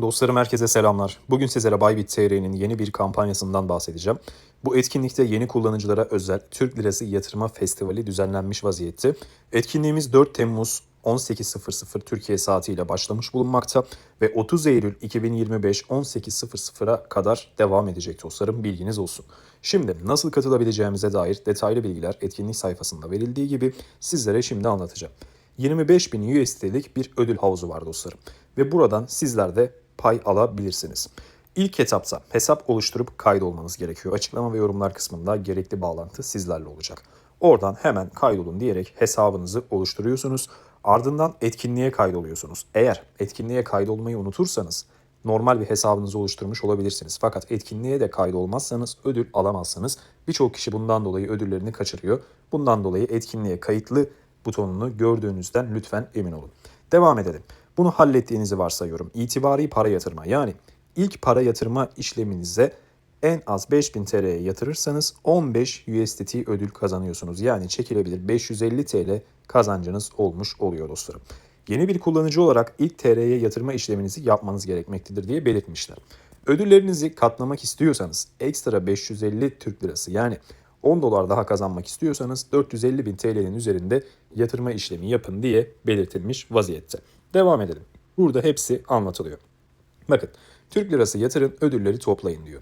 Dostlarım herkese selamlar. Bugün sizlere Bybit TR'nin yeni bir kampanyasından bahsedeceğim. Bu etkinlikte yeni kullanıcılara özel Türk Lirası Yatırma Festivali düzenlenmiş vaziyette. Etkinliğimiz 4 Temmuz 18.00 Türkiye saatiyle başlamış bulunmakta ve 30 Eylül 2025 18.00'a kadar devam edecek dostlarım bilginiz olsun. Şimdi nasıl katılabileceğimize dair detaylı bilgiler etkinlik sayfasında verildiği gibi sizlere şimdi anlatacağım. 25.000 USD'lik bir ödül havuzu var dostlarım. Ve buradan sizler de pay alabilirsiniz. İlk etapta hesap oluşturup kaydolmanız gerekiyor. Açıklama ve yorumlar kısmında gerekli bağlantı sizlerle olacak. Oradan hemen kaydolun diyerek hesabınızı oluşturuyorsunuz. Ardından etkinliğe kaydoluyorsunuz. Eğer etkinliğe kaydolmayı unutursanız normal bir hesabınızı oluşturmuş olabilirsiniz. Fakat etkinliğe de kaydolmazsanız ödül alamazsınız. Birçok kişi bundan dolayı ödüllerini kaçırıyor. Bundan dolayı etkinliğe kayıtlı butonunu gördüğünüzden lütfen emin olun. Devam edelim. Bunu hallettiğinizi varsayıyorum. İtibari para yatırma yani ilk para yatırma işleminize en az 5000 TL'ye yatırırsanız 15 USDT ödül kazanıyorsunuz. Yani çekilebilir 550 TL kazancınız olmuş oluyor dostlarım. Yeni bir kullanıcı olarak ilk TL'ye yatırma işleminizi yapmanız gerekmektedir diye belirtmişler. Ödüllerinizi katlamak istiyorsanız ekstra 550 Türk Lirası yani 10 dolar daha kazanmak istiyorsanız 450 bin TL'nin üzerinde yatırma işlemi yapın diye belirtilmiş vaziyette. Devam edelim. Burada hepsi anlatılıyor. Bakın Türk lirası yatırın ödülleri toplayın diyor.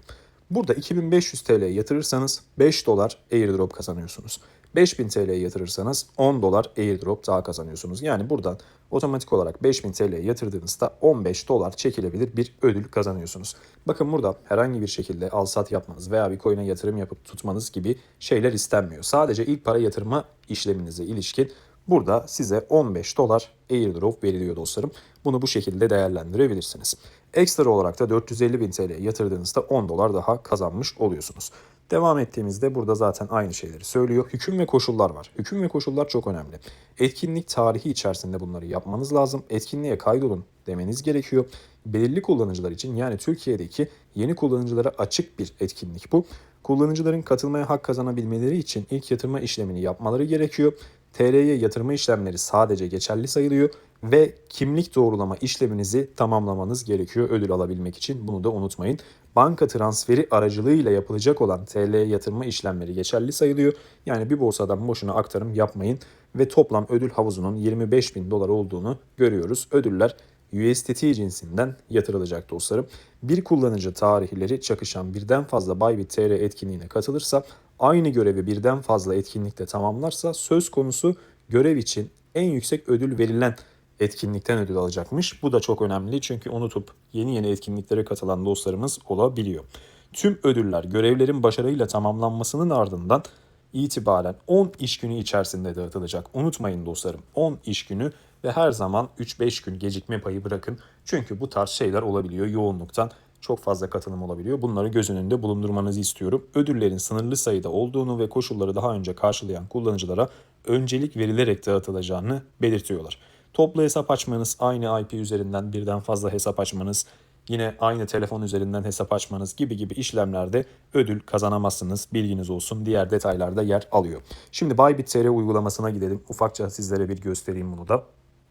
Burada 2500 TL yatırırsanız 5 dolar airdrop kazanıyorsunuz. 5000 TL yatırırsanız 10 dolar airdrop daha kazanıyorsunuz. Yani buradan otomatik olarak 5000 TL yatırdığınızda 15 dolar çekilebilir bir ödül kazanıyorsunuz. Bakın burada herhangi bir şekilde al sat yapmanız veya bir coin'e yatırım yapıp tutmanız gibi şeyler istenmiyor. Sadece ilk para yatırma işleminize ilişkin Burada size 15 dolar airdrop veriliyor dostlarım. Bunu bu şekilde değerlendirebilirsiniz. Ekstra olarak da 450 bin TL yatırdığınızda 10 dolar daha kazanmış oluyorsunuz. Devam ettiğimizde burada zaten aynı şeyleri söylüyor. Hüküm ve koşullar var. Hüküm ve koşullar çok önemli. Etkinlik tarihi içerisinde bunları yapmanız lazım. Etkinliğe kaydolun demeniz gerekiyor. Belirli kullanıcılar için yani Türkiye'deki yeni kullanıcılara açık bir etkinlik bu. Kullanıcıların katılmaya hak kazanabilmeleri için ilk yatırma işlemini yapmaları gerekiyor. TL'ye yatırma işlemleri sadece geçerli sayılıyor ve kimlik doğrulama işleminizi tamamlamanız gerekiyor ödül alabilmek için. Bunu da unutmayın. Banka transferi aracılığıyla yapılacak olan TL'ye yatırma işlemleri geçerli sayılıyor. Yani bir borsadan boşuna aktarım yapmayın ve toplam ödül havuzunun 25 bin dolar olduğunu görüyoruz. Ödüller USDT cinsinden yatırılacak dostlarım. Bir kullanıcı tarihleri çakışan birden fazla Bybit TR etkinliğine katılırsa aynı görevi birden fazla etkinlikte tamamlarsa söz konusu görev için en yüksek ödül verilen etkinlikten ödül alacakmış. Bu da çok önemli çünkü unutup yeni yeni etkinliklere katılan dostlarımız olabiliyor. Tüm ödüller görevlerin başarıyla tamamlanmasının ardından itibaren 10 iş günü içerisinde dağıtılacak. Unutmayın dostlarım 10 iş günü ve her zaman 3-5 gün gecikme payı bırakın. Çünkü bu tarz şeyler olabiliyor yoğunluktan çok fazla katılım olabiliyor. Bunları göz önünde bulundurmanızı istiyorum. Ödüllerin sınırlı sayıda olduğunu ve koşulları daha önce karşılayan kullanıcılara öncelik verilerek dağıtılacağını belirtiyorlar. Toplu hesap açmanız, aynı IP üzerinden birden fazla hesap açmanız, yine aynı telefon üzerinden hesap açmanız gibi gibi işlemlerde ödül kazanamazsınız. Bilginiz olsun. Diğer detaylarda yer alıyor. Şimdi Bybit TR uygulamasına gidelim. Ufakça sizlere bir göstereyim bunu da.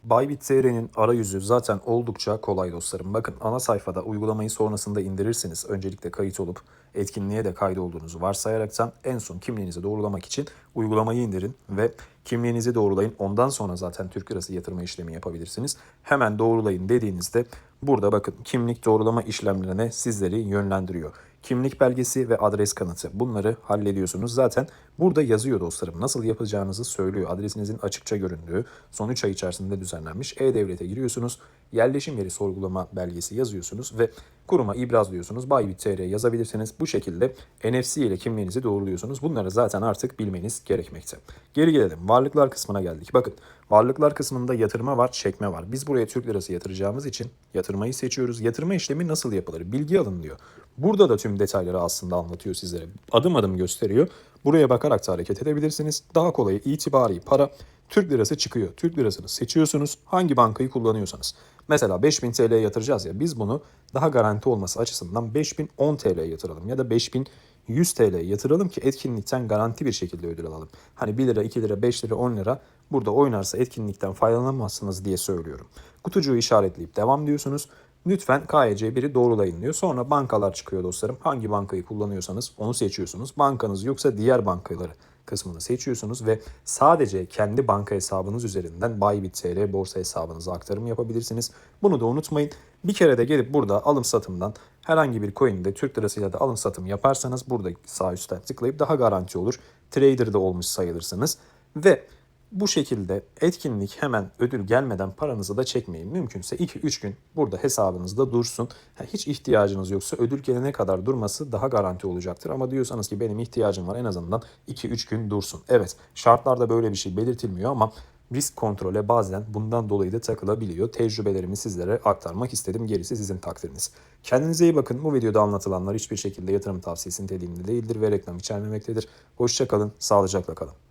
Bybit TR'nin arayüzü zaten oldukça kolay dostlarım. Bakın ana sayfada uygulamayı sonrasında indirirsiniz. Öncelikle kayıt olup etkinliğe de kaydolduğunuzu varsayaraktan en son kimliğinizi doğrulamak için uygulamayı indirin ve kimliğinizi doğrulayın. Ondan sonra zaten Türk Lirası yatırma işlemi yapabilirsiniz. Hemen doğrulayın dediğinizde burada bakın kimlik doğrulama işlemlerine sizleri yönlendiriyor. Kimlik belgesi ve adres kanıtı bunları hallediyorsunuz. Zaten burada yazıyor dostlarım. Nasıl yapacağınızı söylüyor. Adresinizin açıkça göründüğü son 3 ay içerisinde düzenlenmiş. E-Devlet'e giriyorsunuz. Yerleşim yeri sorgulama belgesi yazıyorsunuz ve kuruma ibrazlıyorsunuz. Bybit TR yazabilirsiniz. Bu şekilde NFC ile kimliğinizi doğruluyorsunuz. Bunları zaten artık bilmeniz gerekmekte. Geri gelelim. Varlıklar kısmına geldik. Bakın varlıklar kısmında yatırma var, çekme var. Biz buraya Türk lirası yatıracağımız için yatırmayı seçiyoruz. Yatırma işlemi nasıl yapılır? Bilgi alın diyor. Burada da tüm detayları aslında anlatıyor sizlere. Adım adım gösteriyor. Buraya bakarak da hareket edebilirsiniz. Daha kolayı itibari para Türk lirası çıkıyor. Türk lirasını seçiyorsunuz. Hangi bankayı kullanıyorsanız. Mesela 5000 TL yatıracağız ya biz bunu daha garanti olması açısından 5010 TL yatıralım ya da 5100 TL yatıralım ki etkinlikten garanti bir şekilde ödül alalım. Hani 1 lira, 2 lira, 5 lira, 10 lira burada oynarsa etkinlikten faydalanamazsınız diye söylüyorum. Kutucuğu işaretleyip devam diyorsunuz Lütfen KYC 1'i doğrulayın diyor. Sonra bankalar çıkıyor dostlarım. Hangi bankayı kullanıyorsanız onu seçiyorsunuz. Bankanız yoksa diğer bankaları kısmını seçiyorsunuz ve sadece kendi banka hesabınız üzerinden Bybit.tr borsa hesabınıza aktarım yapabilirsiniz. Bunu da unutmayın. Bir kere de gelip burada alım satımdan herhangi bir coin'de Türk lirasıyla da alım satım yaparsanız burada sağ üstten tıklayıp daha garanti olur. Trader'da olmuş sayılırsınız ve bu şekilde etkinlik hemen ödül gelmeden paranızı da çekmeyin. Mümkünse 2-3 gün burada hesabınızda dursun. Hiç ihtiyacınız yoksa ödül gelene kadar durması daha garanti olacaktır. Ama diyorsanız ki benim ihtiyacım var en azından 2-3 gün dursun. Evet şartlarda böyle bir şey belirtilmiyor ama risk kontrole bazen bundan dolayı da takılabiliyor. Tecrübelerimi sizlere aktarmak istedim. Gerisi sizin takdiriniz. Kendinize iyi bakın. Bu videoda anlatılanlar hiçbir şekilde yatırım tavsiyesi niteliğinde değildir ve reklam içermemektedir. Hoşçakalın, sağlıcakla kalın.